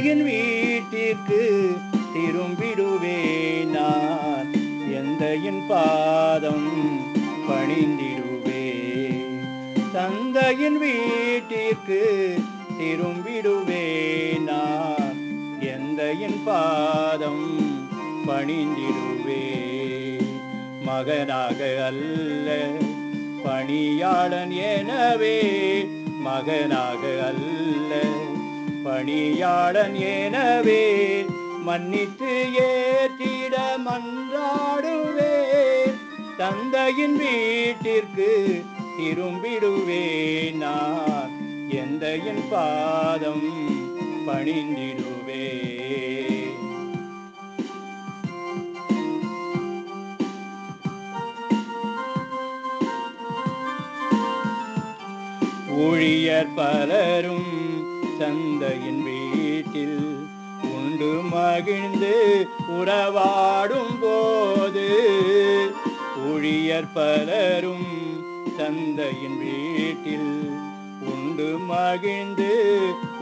வீட்டிற்கு திரும்பிடுவேன் நான். எந்தையின் பாதம் பணிந்திடுவே தந்தையின் வீட்டிற்கு திரும்பிடுவேன் நான். எந்தையின் பாதம் பணிந்திடுவே மகனாக அல்ல பணியாளன் எனவே மகனாக அல்ல. பணியாளன் எனவே மன்னித்து ஏற்றிட மன்றாடுவேன். தந்தையின் வீட்டிற்கு திரும்பிடுவேன் நான். எந்த என் பாதம் பணிந்திடுவே ஊழியர் பலரும் தந்தையின் வீட்டில் உண்டு மகிழ்ந்து உறவாடும் போது ஊழியர் பலரும் தந்தையின் வீட்டில் உண்டு மகிழ்ந்து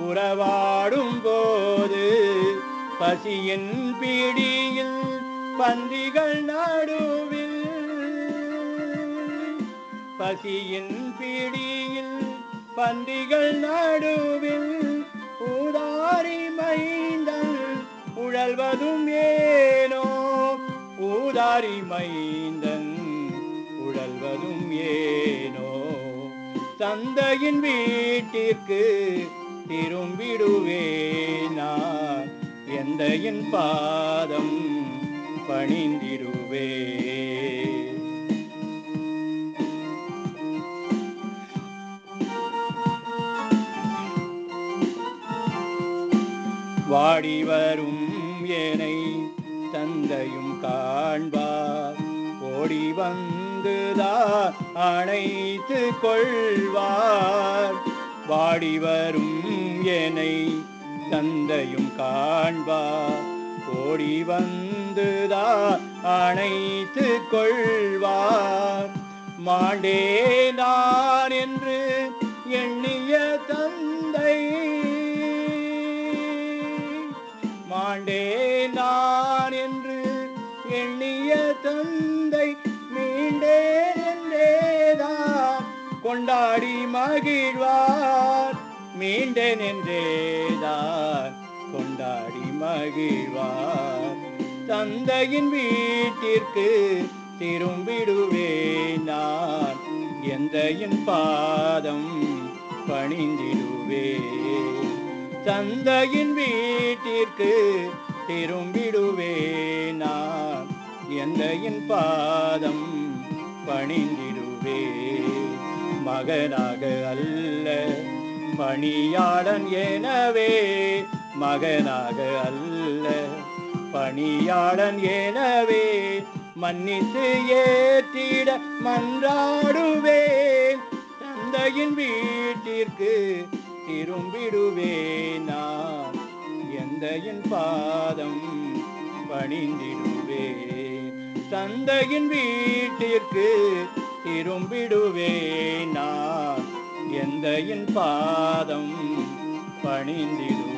உறவாடும் போது பசியின் பிடியில் பந்திகள் நடுவில் பசியின் பிடியில் பந்திகள் நடுவில் மைந்தன் உழல்வதும் ஏனோ? ஊதாரி மைந்தன் உழல்வதும் ஏனோ? தந்தையின் வீட்டிற்கு திரும்பிடுவேன்? நான் எந்தையின் பாதம் பணிந்திடுவே வாடி வரும் ஏனை தந்தையும் காண்பார். ஓடி வந்துதான் அணைத்து கொள்வார். வாடி வரும் ஏனை தந்தையும் காண்பார். ஓடி வந்துதான் அணைத்து கொள்வார். மாண்டே நான் என்று எண்ணிய தந்தை மாண்டே நான் என்று எண்ணிய தந்தை மீண்டேன் என்றேதான் கொண்டாடி மகிழ்வார். மீண்டேன் என்றேதான் கொண்டாடி மகிழ்வார். தந்தையின் வீட்டிற்கு திரும்பிடுவேன் நான். எந்தையின் பாதம் பணிந்திடுவேன். தந்தையின் வீட்டிற்கு திரும்பிடுவேன் நான் எந்தையின் பாதம் பணிந்திடுவே மகனாக அல்ல பணியாளன் எனவே. மகனாக அல்ல பணியாளன் எனவே. மன்னித்து ஏற்றிட மன்றாடுவேன். தந்தையின் வீட்டிற்கு திரும்பிடுவேன் நான் எந்தையின் பாதம் பணிந்திடுவேன் தந்தையின் வீட்டிற்கு திரும்பிடுவேன் நான் எந்தையின் பாதம் பணிந்திடுவேன்